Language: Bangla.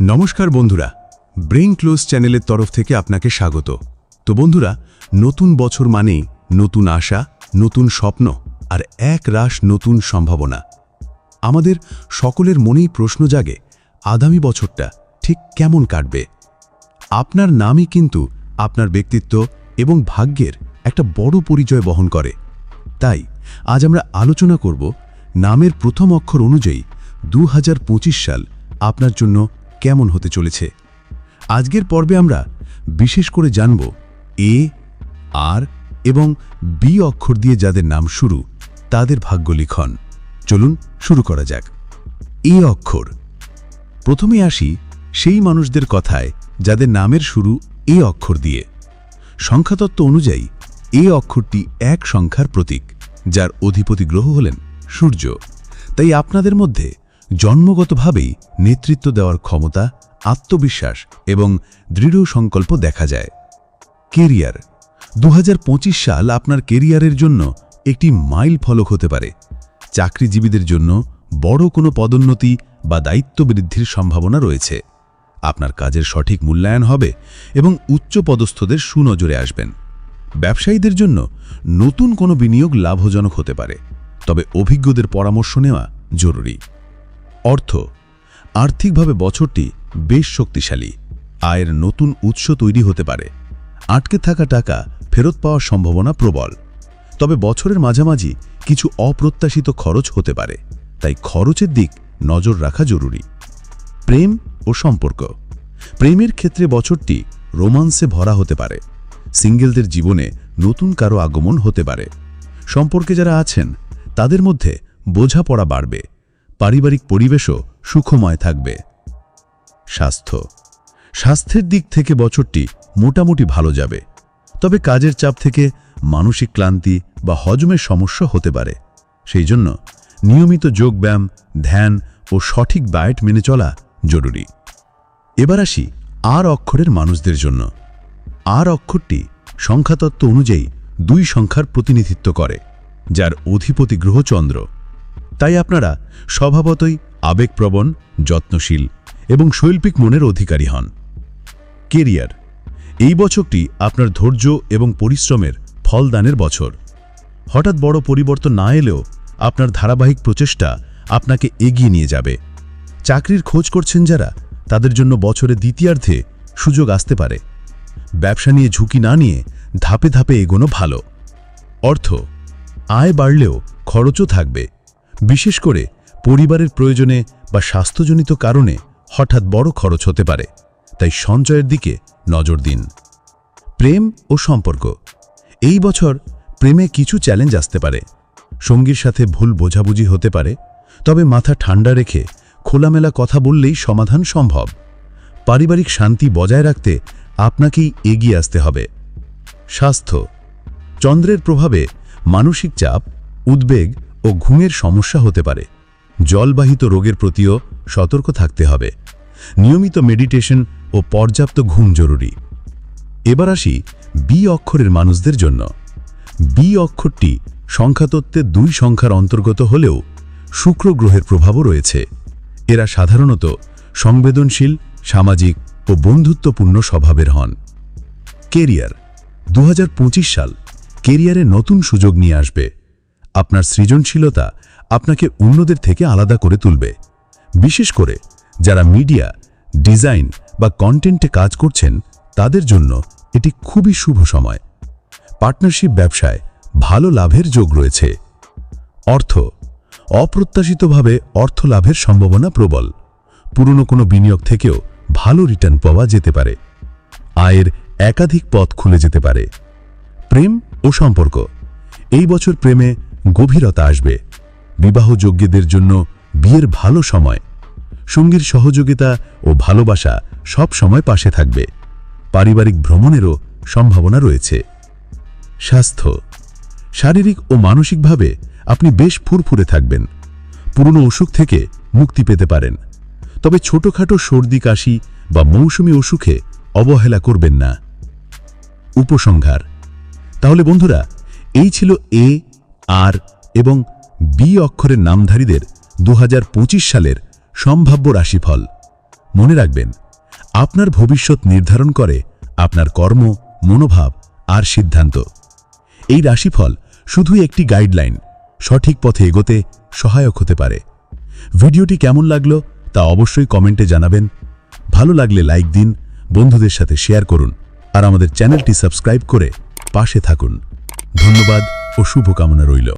নমস্কার বন্ধুরা ব্রেইন ক্লোজ চ্যানেলের তরফ থেকে আপনাকে স্বাগত। তো বন্ধুরা, নতুন বছর মানেই নতুন আশা, নতুন স্বপ্ন আর এক রাশ নতুন সম্ভাবনা। আমাদের সকলের মনেই প্রশ্ন জাগে, আগামী বছরটা ঠিক কেমন কাটবে? আপনার নামই কিন্তু আপনার ব্যক্তিত্ব এবং ভাগ্যের একটা বড় পরিচয় বহন করে। তাই আজ আমরা আলোচনা করব নামের প্রথম অক্ষর অনুযায়ী দু হাজার পঁচিশ সাল আপনার জন্য কেমন হতে চলেছে। আজকের পর্বে আমরা বিশেষ করে জানব এ, আর এবং বি অক্ষর দিয়ে যাদের নাম শুরু, তাদের ভাগ্য লিখন চলুন শুরু করা যাক। এ অক্ষর। প্রথমে আসি সেই মানুষদের কথায় যাদের নামের শুরু এ অক্ষর দিয়ে। সংখ্যাতত্ত্ব অনুযায়ী এ অক্ষরটি এক সংখ্যার প্রতীক, যার অধিপতি গ্রহ হলেন সূর্য। তাই আপনাদের মধ্যে জন্মগতভাবেই নেতৃত্ব দেওয়ার ক্ষমতা, আত্মবিশ্বাস এবং দৃঢ় সংকল্প দেখা যায়। কেরিয়ার। দু হাজার পঁচিশ সাল আপনার কেরিয়ারের জন্য একটি মাইল ফলক হতে পারে। চাকরিজীবীদের জন্য বড় কোনো পদোন্নতি বা দায়িত্ব বৃদ্ধির সম্ভাবনা রয়েছে। আপনার কাজের সঠিক মূল্যায়ন হবে এবং উচ্চ পদস্থদের সুনজরে আসবেন। ব্যবসায়ীদের জন্য নতুন কোনো বিনিয়োগ লাভজনক হতে পারে। তবে অভিজ্ঞদের পরামর্শ নেওয়া জরুরি। অর্থ, আর্থিকভাবে বছরটি বেশ শক্তিশালী। আয়ের নতুন উৎস তৈরি হতে পারে। আটকে থাকা টাকা ফেরত পাওয়ার সম্ভাবনা প্রবল। তবে বছরের মাঝামাঝি কিছু অপ্রত্যাশিত খরচ হতে পারে, তাই খরচের দিক নজর রাখা জরুরি। প্রেম ও সম্পর্ক। প্রেমের ক্ষেত্রে বছরটি রোমান্সে ভরা হতে পারে। সিঙ্গেলদের জীবনে নতুন কারও আগমন হতে পারে। সম্পর্কে যারা আছেন, তাদের মধ্যে বোঝাপড়া বাড়বে। পারিবারিক পরিবেশও সুখময় থাকবে। স্বাস্থ্য। স্বাস্থ্যের দিক থেকে বছরটি মোটামুটি ভালো যাবে। তবে কাজের চাপ থেকে মানসিক ক্লান্তি বা হজমের সমস্যা হতে পারে। সেই জন্য নিয়মিত যোগব্যায়াম, ধ্যান ও সঠিক ডায়েট মেনে চলা জরুরি। এবার আসি আর অক্ষরের মানুষদের জন্য। আর অক্ষরটি সংখ্যাতত্ত্ব অনুযায়ী দুই সংখ্যার প্রতিনিধিত্ব করে, যার অধিপতি গ্রহ চন্দ্র তাই আপনারা স্বভাবতই আবেগপ্রবণ, যত্নশীল এবং শৈল্পিক মনের অধিকারী হন। কেরিয়ার, এই বছরটি আপনার ধৈর্য এবং পরিশ্রমের ফলদানের বছর। হঠাৎ বড় পরিবর্তন না এলেও আপনার ধারাবাহিক প্রচেষ্টা আপনাকে এগিয়ে নিয়ে যাবে। চাকরির খোঁজ করছেন যারা, তাদের জন্য বছরের দ্বিতীয়ার্ধে সুযোগ আসতে পারে। ব্যবসা নিয়ে ঝুঁকি না নিয়ে ধাপে ধাপে এগোনো ভালো। অর্থ, আয় বাড়লেও খরচও থাকবে। বিশেষ করে পরিবারের প্রয়োজনে বা স্বাস্থ্যজনিত কারণে হঠাৎ বড় খরচ হতে পারে। তাই সঞ্চয়ের দিকে নজর দিন। প্রেম ও সম্পর্ক। এই বছর প্রেমে কিছু চ্যালেঞ্জ আসতে পারে। সঙ্গীর সাথে ভুল বোঝাবুঝি হতে পারে। তবে মাথা ঠান্ডা রেখে খোলামেলা কথা বললেই সমাধান সম্ভব। পারিবারিক শান্তি বজায় রাখতে আপনাকেই এগিয়ে আসতে হবে। স্বাস্থ্য। চন্দ্রের প্রভাবে মানসিক চাপ, উদ্বেগ ও ঘুমের সমস্যা হতে পারে। জলবাহিত রোগের প্রতিও সতর্ক থাকতে হবে। নিয়মিত মেডিটেশন ও পর্যাপ্ত ঘুম জরুরি। এবার আসি বি অক্ষরের মানুষদের জন্য। বি অক্ষরটি সংখ্যাতত্ত্বে দুই সংখ্যার অন্তর্গত হলেও শুক্র গ্রহের প্রভাবও রয়েছে। এরা সাধারণত সংবেদনশীল, সামাজিক ও বন্ধুত্বপূর্ণ স্বভাবের হন। কেরিয়ার। দু হাজার পঁচিশ সাল কেরিয়ারে নতুন সুযোগ নিয়ে আসবে। আপনার সৃজনশীলতা আপনাকে অন্যদের থেকে আলাদা করে তুলবে। বিশেষ করে যারা মিডিয়া, ডিজাইন বা কন্টেন্টে কাজ করছেন, তাদের জন্য এটি খুবই শুভ সময়। পার্টনারশিপ ব্যবসায় ভালো লাভের যোগ রয়েছে। অর্থ, অপ্রত্যাশিতভাবে অর্থ লাভের সম্ভাবনা প্রবল। পুরনো কোনো বিনিয়োগ থেকেও ভালো রিটার্ন পাওয়া যেতে পারে। আয়ের একাধিক পথ খুলে যেতে পারে। প্রেম ও সম্পর্ক, এই বছর প্রেমে গভীরতা আসবে। বিবাহযোগ্যদের জন্য বিয়ের ভালো সময়, সঙ্গীর সহযোগিতা ও ভালোবাসা সব সময় পাশে থাকবে। পারিবারিক ভ্রমণেরও সম্ভাবনা রয়েছে। স্বাস্থ্য, শারীরিক ও মানসিকভাবে আপনি বেশ ফুরফুরে থাকবেন। পুরনো অসুখ থেকে মুক্তি পেতে পারেন। তবে ছোটখাটো সর্দি, কাশি বা মৌসুমি অসুখে অবহেলা করবেন না। উপসংহার, তাহলে বন্ধুরা, এই ছিল এ আর এবং বি অক্ষরের নামধারীদের দু হাজার পঁচিশ সালের সম্ভাব্য রাশিফল। মনে রাখবেন, আপনার ভবিষ্যৎ নির্ধারণ করে আপনার কর্ম, মনোভাব আর সিদ্ধান্ত। এই রাশিফল শুধুই একটি গাইডলাইন, সঠিক পথে এগোতে সহায়ক হতে পারে। ভিডিওটি কেমন লাগল তা অবশ্যই কমেন্টে জানাবেন। ভালো লাগলে লাইক দিন, বন্ধুদের সাথে শেয়ার করুন, আর আমাদের চ্যানেলটি সাবস্ক্রাইব করে পাশে থাকুন। ধন্যবাদ ও শুভকামনা রইল।